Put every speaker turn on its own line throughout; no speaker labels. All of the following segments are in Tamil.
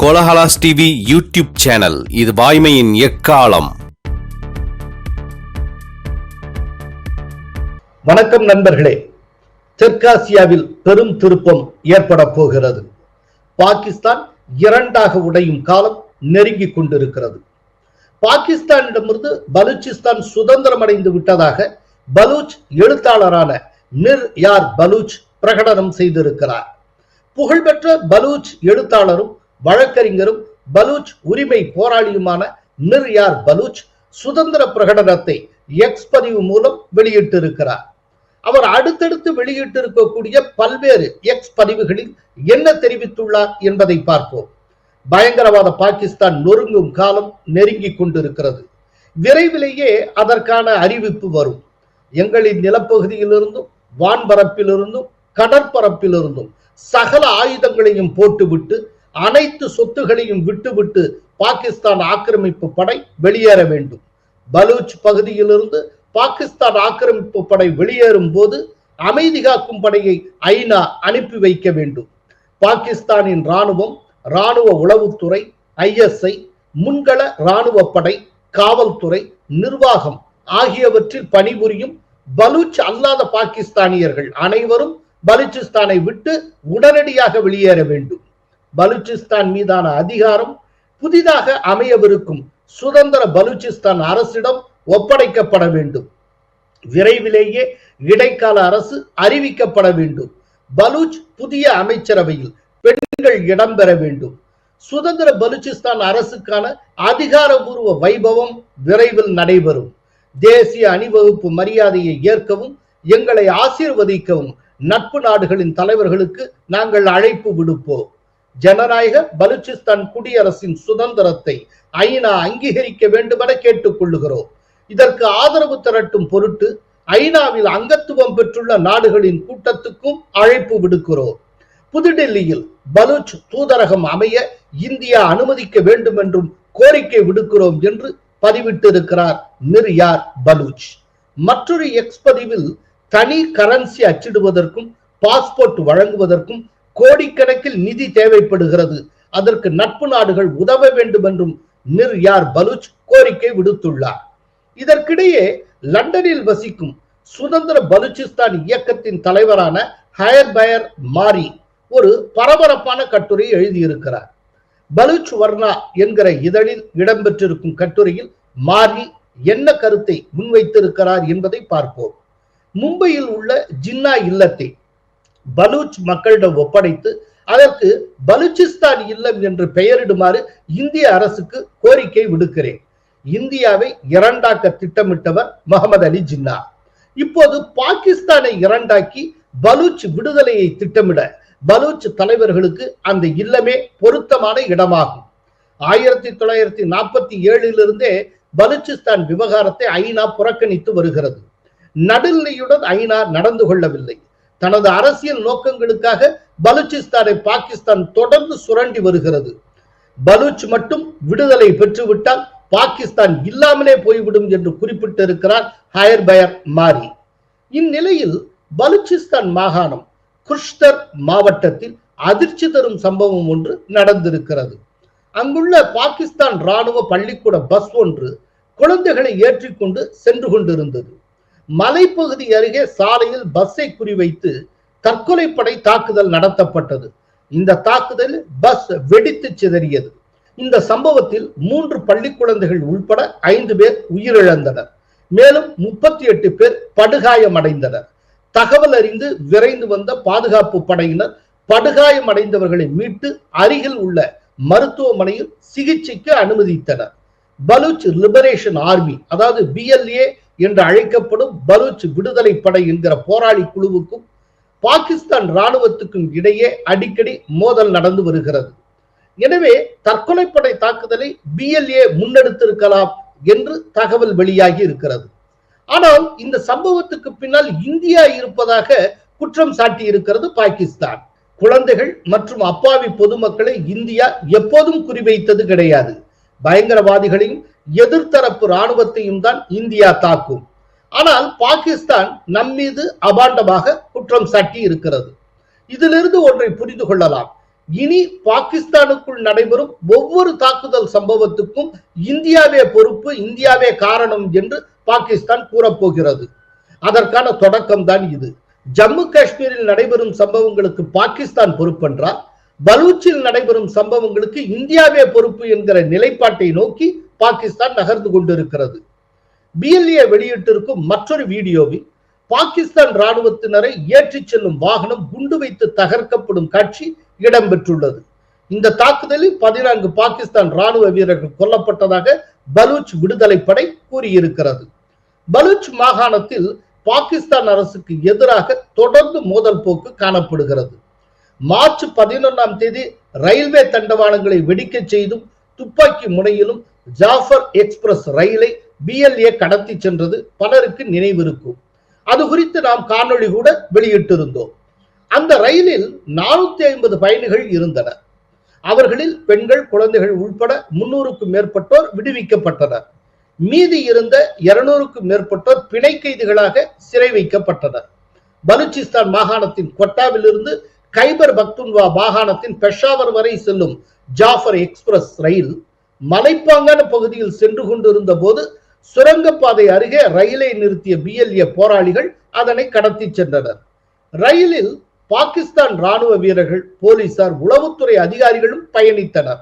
Kolahalas TV YouTube channel. இது வாய்மையின் எக்காலம்.
வணக்கம் நண்பர்களே. தெற்காசியாவில் பெரும் திருப்பம் ஏற்பட போகிறது. பாகிஸ்தான் இரண்டாக உடையும் காலம் நெருங்கிக் கொண்டிருக்கிறது. பாகிஸ்தானிடமிருந்து பலூச்சிஸ்தான் சுதந்திரம் அடைந்து விட்டதாக பலூச் எழுத்தாளரான மிர் யார் பலூச் பிரகடனம் செய்திருக்கிறார். புகழ்பெற்ற பலூச் எழுத்தாளரும் வழக்கறிஞரும் பலூச் உரிமை போராளியுமான மிர் யார் பலூச் சுதந்திர பிரகடனத்தை எக்ஸ் பதிவு மூலம் வெளியிட்டிருக்கிறார். அவர் அடுத்தடுத்து வெளியிட்டிருக்கக்கூடிய பல்வேறு எக்ஸ் பதிவுகளில் என்ன தெரிவித்துள்ளார் என்பதை பார்ப்போம். பயங்கரவாத பாகிஸ்தான் நொறுங்கும் காலம் நெருங்கிக் கொண்டிருக்கிறது. விரைவிலேயே அதற்கான அறிவிப்பு வரும். எங்களின் நிலப்பகுதியிலிருந்தும் வான்பரப்பிலிருந்தும் கடற்பரப்பிலிருந்தும் சகல ஆயுதங்களையும் போட்டுவிட்டு அனைத்து சொத்துகளையும் விட்டுவிட்டு பாகிஸ்தான் ஆக்கிரமிப்பு படை வெளியேற வேண்டும். பலூச் பகுதியிலிருந்து பாகிஸ்தான் ஆக்கிரமிப்பு படை வெளியேறும் போது அமைதி காக்கும் படையை ஐநா அனுப்பி வைக்க வேண்டும். பாகிஸ்தானின் ராணுவம் ராணுவ உளவுத்துறை ஐஎஸ்ஐ முன்கள ராணுவ படை காவல்துறை நிர்வாகம் ஆகியவற்றில் பணிபுரியும் பலூச் அல்லாத பாகிஸ்தானியர்கள் அனைவரும் பலூச்சிஸ்தானை விட்டு உடனடியாக வெளியேற வேண்டும். பலூச்சிஸ்தான் மீதான அதிகாரம் புதிதாக அமையவிருக்கும் சுதந்திர பலூச்சிஸ்தான் அரசிடம் ஒப்படைக்கப்பட வேண்டும். விரைவிலேயே இடைக்கால அரசு அறிவிக்கப்பட வேண்டும். பலூச் புதிய அமைச்சரவையில் பெண்கள் இடம்பெற வேண்டும். சுதந்திர பலூச்சிஸ்தான் அரசுக்கான அதிகாரபூர்வ வைபவம் விரைவில் நடைபெறும். தேசிய அணிவகுப்பு மரியாதையை ஏற்கவும் எங்களை ஆசீர்வதிக்கவும் நட்பு நாடுகளின் தலைவர்களுக்கு நாங்கள் அழைப்பு விடுப்போம். ஜனநாயக பலுச்சிஸ்தான் குடியரசின் சுதந்திரத்தை ஐநா அங்கீகரிக்க வேண்டுமென கேட்டுக்கொள்ளுகிறோம். இதற்கு ஆதரவு திரட்டும் பொருட்டு ஐநாவில் அங்கத்துவம் பெற்றுள்ள நாடுகளின் கூட்டத்துக்கும் அழைப்பு விடுக்கிறோம். புதுடெல்லியில் பலூச் தூதரகம் அமைய இந்தியா அனுமதிக்க வேண்டும் என்றும் கோரிக்கை விடுக்கிறோம் என்று பதிவிட்டிருக்கிறார் மிர்யார் பலூச். மற்றொரு எக்ஸ் பதிவில் தனி கரன்சி அச்சிடுவதற்கும் பாஸ்போர்ட் வழங்குவதற்கும் கோடிக்கணக்கில் நிதி தேவைப்படுகிறது. அதற்கு நட்பு நாடுகள் உதவ வேண்டும் என்றும் மிர் யார் பலூச் கோரிக்கை விடுத்துள்ளார். இதற்கிடையே லண்டனில் வசிக்கும் சுதந்திர பலுச்சிஸ்தான் இயக்கத்தின் தலைவரான ஹயர் பயர் மாரி ஒரு பரபரப்பான கட்டுரை எழுதியிருக்கிறார். பலுச் வர்ணா என்கிற இதழில் இடம்பெற்றிருக்கும் கட்டுரையில் மாரி என்ன கருத்தை முன்வைத்திருக்கிறார் என்பதை பார்ப்போம். மும்பையில் உள்ள ஜின்னா இல்லத்தை பலூச் மக்களிடம் ஒப்படைத்து அதற்கு பலுச்சிஸ்தான் இல்லம் என்று பெயரிடுமாறு இந்திய அரசுக்கு கோரிக்கை விடுக்கிறேன். இந்தியாவை இரண்டாக்க திட்டமிட்டவர் முகமது அலி ஜின்னா. இப்போது பாகிஸ்தானை இரண்டாக்கி பலூச் விடுதலையை திட்டமிட பலூச் தலைவர்களுக்கு அந்த இல்லமே பொருத்தமான இடமாகும். ஆயிரத்தி தொள்ளாயிரத்தி நாற்பத்தி ஏழிலிருந்தே பலூச்சிஸ்தான் விவகாரத்தை ஐநா புறக்கணித்து வருகிறது. நடுநிலையுடன் ஐநா நடந்து கொள்ளவில்லை. தனது அரசியல் நோக்கங்களுக்காக பலுச்சிஸ்தானை பாகிஸ்தான் தொடர்ந்து சுரண்டி வருகிறது. பலூச் மட்டும் விடுதலை பெற்றுவிட்டால் பாகிஸ்தான் இல்லாமலே போய்விடும் என்று குறிப்பிட்டிருக்கிறார் ஹயர் பயர் மாரி. இந்நிலையில் பலூச்சிஸ்தான் மாகாணம் குஷ்தர் மாவட்டத்தில் அதிர்ச்சி தரும் சம்பவம் ஒன்று நடந்திருக்கிறது. அங்குள்ள பாகிஸ்தான் ராணுவ பள்ளிக்கூட பஸ் ஒன்று குழந்தைகளை ஏற்றிக்கொண்டு சென்று கொண்டிருந்தது. மலைப்பகுதி அருகே சாலையில் பஸ்ஸை குறிவைத்து தற்கொலைப்படை தாக்குதல் நடத்தப்பட்டது. இந்த தாக்குதல் பஸ் வெடித்து சிதறியது. இந்த சம்பவத்தில் மூன்று பள்ளி குழந்தைகள் உள்பட ஐந்து பேர் உயிரிழந்தனர். மேலும் முப்பத்தி எட்டு பேர் படுகாயமடைந்தனர். தகவல் அறிந்து விரைந்து வந்த பாதுகாப்பு படையினர் படுகாயம் அடைந்தவர்களை மீட்டு அருகில் உள்ள மருத்துவமனையில் சிகிச்சைக்கு அனுமதித்தனர். பலூச் லிபரேஷன் ஆர்மி அதாவது பிஎல்ஏ என்று அழைக்கப்படும் பலூச் விடுதலை படை என்கிற போராளி குழுவுக்கும் பாகிஸ்தான் ராணுவத்துக்கும் இடையே அடிக்கடி மோதல் நடந்து வருகிறது. எனவே தற்கொலைப்படை தாக்குதலை பிஎல்ஏ முன்னெடுத்திருக்கலாம் என்று தகவல் வெளியாகி இருக்கிறது. ஆனால் இந்த சம்பவத்துக்கு பின்னால் இந்தியா இருப்பதாக குற்றம் சாட்டி இருக்கிறது பாகிஸ்தான். குழந்தைகள் மற்றும் அப்பாவி பொதுமக்களை இந்தியா எப்போதும் குறிவைத்தது கிடையாது. பயங்கரவாதிகளையும் எதிர்த்தரப்பு ராணுவத்தையும் தான் இந்தியா தாக்கும். ஆனால் பாகிஸ்தான் நம்மீது அபாண்டமாக குற்றம் சாட்டி இருக்கிறது இதிலிருந்து ஒன்றை புரிந்து கொள்ளலாம். இனி பாகிஸ்தானுக்குள் நடைபெறும் ஒவ்வொரு தாக்குதல் சம்பவத்துக்கும் இந்தியாவே பொறுப்பு இந்தியாவே காரணம் என்று பாகிஸ்தான் கூறப்போகிறது. அதற்கான தொடக்கம் தான் இது. ஜம்மு காஷ்மீரில் நடைபெறும் சம்பவங்களுக்கு பாகிஸ்தான் பொறுப்பென்றால் பலூச்சில் நடைபெறும் சம்பவங்களுக்கு இந்தியாவே பொறுப்பு என்கிற நிலைப்பாட்டை நோக்கி பாகிஸ்தான் நகர்ந்து கொண்டிருக்கிறது. பிஎல்ஏ வெளியிட்டிருக்கும் மற்றொரு வீடியோவில் பாகிஸ்தான் ராணுவத்தினரை ஏற்றிச் செல்லும் வாகனம் குண்டு வைத்து தகர்க்கப்படும் காட்சி இடம்பெற்றுள்ளது. இந்த தாக்குதலில் பதினான்கு பாகிஸ்தான் ராணுவ வீரர்கள் கொல்லப்பட்டதாக பலூச் விடுதலை படை கூறியிருக்கிறது. பலூச் மாகாணத்தில் பாகிஸ்தான் அரசுக்கு எதிராக தொடர்ந்து மோதல் போக்கு காணப்படுகிறது. மார்ச் பதினொன்றாம் தேதி ரயில்வே தண்டவாளங்களை வெடிக்கச் செய்தும் துப்பாக்கி முனையிலும் ஜாஃபர் எக்ஸ்பிரஸ் ரயிலை பிஎல்ஏ கடத்தி சென்றது பலருக்கு நினைவிருக்கும். அது குறித்து நாம் காணொளி கூட வெளியிட்டிருந்தோம். அந்த ரயிலில் நானூத்தி ஐம்பது பயணிகள் இருந்தனர். அவர்களில் பெண்கள் குழந்தைகள் உள்பட முன்னூறுக்கும் மேற்பட்டோர் விடுவிக்கப்பட்டனர். மீதி இருந்த இருநூறுக்கும் மேற்பட்டோர் பிணை கைதிகளாக சிறை வைக்கப்பட்டனர். பலுச்சிஸ்தான் மாகாணத்தின் கொட்டாவிலிருந்து கைபர் பக்துன்வா மாகாணத்தின் பெஷாவர் வரை செல்லும் ஜாஃபர் எக்ஸ்பிரஸ் ரயில் மலைப்பாங்கான பகுதியில் சென்று கொண்டிருந்த போது சுரங்கப்பாதை அருகே ரயிலை நிறுத்திய பிஎல்ஏ போராளிகள் அதனை கடத்தி சென்றனர். ரயிலில் பாகிஸ்தான் ராணுவ வீரர்கள் போலீசார் உளவுத்துறை அதிகாரிகளும் பயணித்தனர்.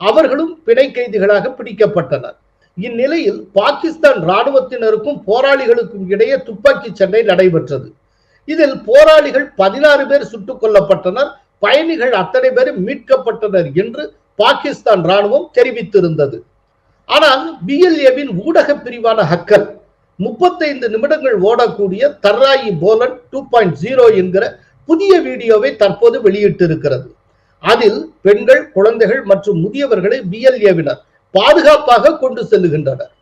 அவர்களும் பிணை கைதிகளாக பிடிக்கப்பட்டனர். இந்நிலையில் பாகிஸ்தான் ராணுவத்தினருக்கும் போராளிகளுக்கும் இடையே துப்பாக்கி சண்டை நடைபெற்றது. இதில் போராளிகள் பதினாறு பேர் சுட்டுக் கொல்லப்பட்டனர். பயணிகள் அத்தனை பேரும் மீட்கப்பட்டனர் என்று பாகிஸ்தான் ராணுவம் தெரிவித்திருந்தது. ஆனால் பிஎல்ஏவின் ஊடக பிரிவான ஹக்கர் முப்பத்தைந்து நிமிடங்கள் ஓடக்கூடிய தர்ராயி போலன் டூ பாயிண்ட் ஜீரோ என்கிற புதிய வீடியோவை தற்போது வெளியிட்டிருக்கிறது. அதில் பெண்கள் குழந்தைகள் மற்றும் முதியவர்களை பிஎல்ஏவினர் பாதுகாப்பாக கொண்டு செல்லுகின்றனர்.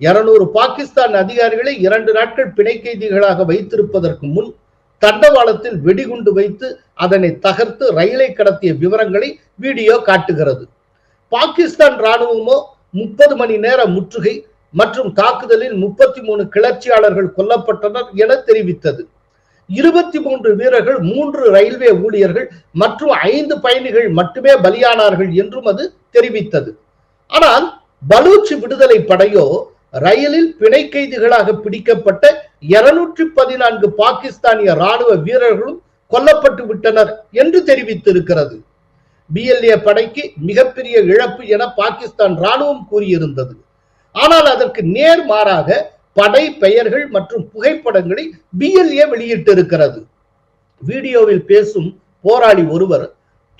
இருநூறு பாகிஸ்தான் அதிகாரிகளை இரண்டு நாட்கள் பிணை கைதிகளாக வைத்திருப்பதற்கு முன் தண்டவாளத்தில் வெடிகுண்டு வைத்து அதனை தகர்த்து ரயிலை கடத்திய விவரங்களை வீடியோ காட்டுகிறது. பாகிஸ்தான் ராணுவமோ முப்பது மணி நேர முற்றுகை மற்றும் தாக்குதலில் முப்பத்தி மூணு கிளர்ச்சியாளர்கள் கொல்லப்பட்டனர் என தெரிவித்தது. இருபத்தி மூன்று வீரர்கள் மூன்று ரயில்வே ஊழியர்கள் மற்றும் ஐந்து பயணிகள் மட்டுமே பலியானார்கள் என்றும் அது தெரிவித்தது. ஆனால் பலூச் விடுதலை படையோ ரயிலில் பிணை கைதிகளாக பிடிக்கப்பட்ட இருநூற்றி பதினான்கு பாகிஸ்தானிய ராணுவ வீரர்களும் கொல்லப்பட்டு விட்டனர் என்று தெரிவித்திருக்கிறது. பிஎல்ஏ படைக்கு மிகப்பெரிய இழப்பு என பாகிஸ்தான் ராணுவம் கூறியிருந்தது. ஆனால் அதற்கு நேர் மாறாக படை பெயர்கள் மற்றும் புகைப்படங்களை பிஎல்ஏ வெளியிட்டிருக்கிறது. வீடியோவில் பேசும் போராளி ஒருவர்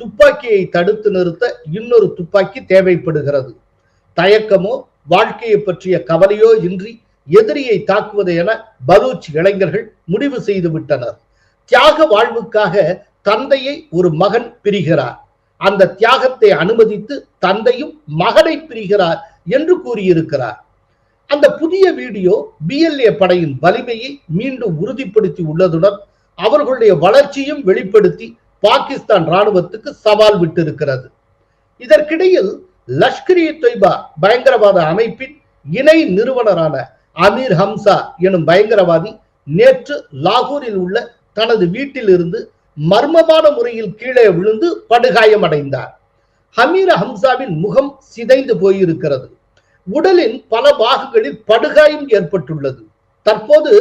துப்பாக்கியை தடுத்து நிறுத்த இன்னொரு துப்பாக்கி தேவைப்படுகிறது. தயக்கமோ வாழ்க்கையை பற்றிய கவலையோ இன்றி எதிரியை தாக்குவது என பலூச் இளைஞர்கள் முடிவு செய்து விட்டனர். தியாக வாழ்வுக்காக தந்தையை ஒரு மகன் பிரிகிறார். அந்த தியாகத்தை அனுமதித்து தந்தையும் மகனை பிரிகிறார் என்று கூறியிருக்கிறார். அந்த புதிய வீடியோ பிஎல்ஏ படையின் வலிமையை மீண்டும் உறுதிப்படுத்தி உள்ளதுடன் அவர்களுடைய வளர்ச்சியும் வெளிப்படுத்தி பாகிஸ்தான் ராணுவத்துக்கு சவால் விட்டிருக்கிறது. இதற்கிடையில் லஷ்கர் இ தொய்பா பயங்கரவாத அமைப்பின் இணை நிறுவனரான அமீர் ஹம்சா எனும் பயங்கரவாதி நேற்று லாகூரில் உள்ள தனது வீட்டில் இருந்து மர்மமான முறையில் கீழே விழுந்து படுகாயமடைந்தார். ஹமீர் ஹம்சாவின் முகம் சிதைந்து போயிருக்கிறது. உடலின் பல பாகங்களில் படுகாயம் ஏற்பட்டுள்ளது. தற்போது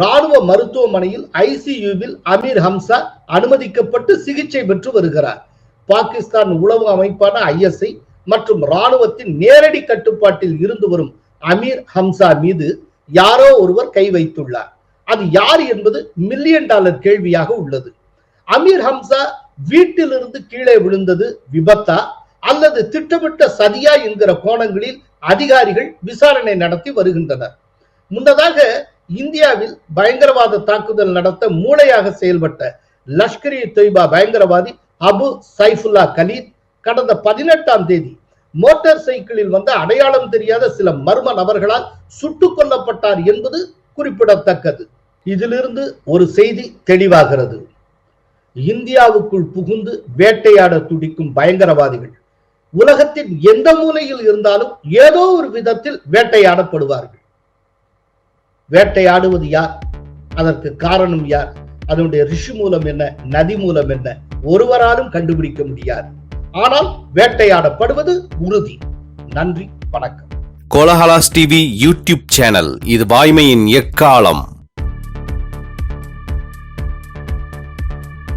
ராணுவ மருத்துவமனையில் ஐசியூவில் அமீர் ஹம்சா அனுமதிக்கப்பட்டு சிகிச்சை பெற்று வருகிறார். பாகிஸ்தான் உளவு அமைப்பான ஐஎஸ்ஐ மற்றும் ராணுவத்தின் நேரடி கட்டுப்பாட்டில் இருந்து வரும் அமீர் ஹம்சா மீது யாரோ ஒருவர் கை வைத்துள்ளார். அது யார் என்பது மில்லியன் டாலர் கேள்வியாக உள்ளது. அமீர் ஹம்சா வீட்டிலிருந்து கீழே விழுந்தது விபத்தா அல்லது திட்டமிட்ட சதியா என்கிற கோணங்களில் அதிகாரிகள் விசாரணை நடத்தி வருகின்றனர். முன்னதாக இந்தியாவில் பயங்கரவாத தாக்குதல் நடத்த மூளையாக செயல்பட்ட லஷ்கர் இ தொய்பா பயங்கரவாதி அபு சைஃபுல்லா கலீத் கடந்த பதினெட்டாம் தேதி மோட்டார் சைக்கிளில் வந்த அடையாளம் தெரியாத சில மர்ம நபர்களால் சுட்டுக் கொல்லப்பட்டார் என்பது குறிப்பிடத்தக்கது. இதிலிருந்து ஒரு செய்தி தெளிவாகிறது. இந்தியாவுக்குள் புகுந்து வேட்டையாட துடிக்கும் பயங்கரவாதிகள் உலகத்தின் எந்த மூலையில் இருந்தாலும் ஏதோ ஒரு விதத்தில் வேட்டையாடப்படுவார்கள். வேட்டையாடுவது யார்? அதற்கு காரணம் யார்? அதனுடைய ரிஷி மூலம் என்ன? நதி மூலம் என்ன? ஒருவராலும் கண்டுபிடிக்க முடியாது. ஆனால் வேட்டையாடப்படுவது உறுதி. நன்றி வணக்கம்.
கோலஹலாஸ் டிவி யூடியூப் சேனல் இது வாய்மையின் எக்காலம்.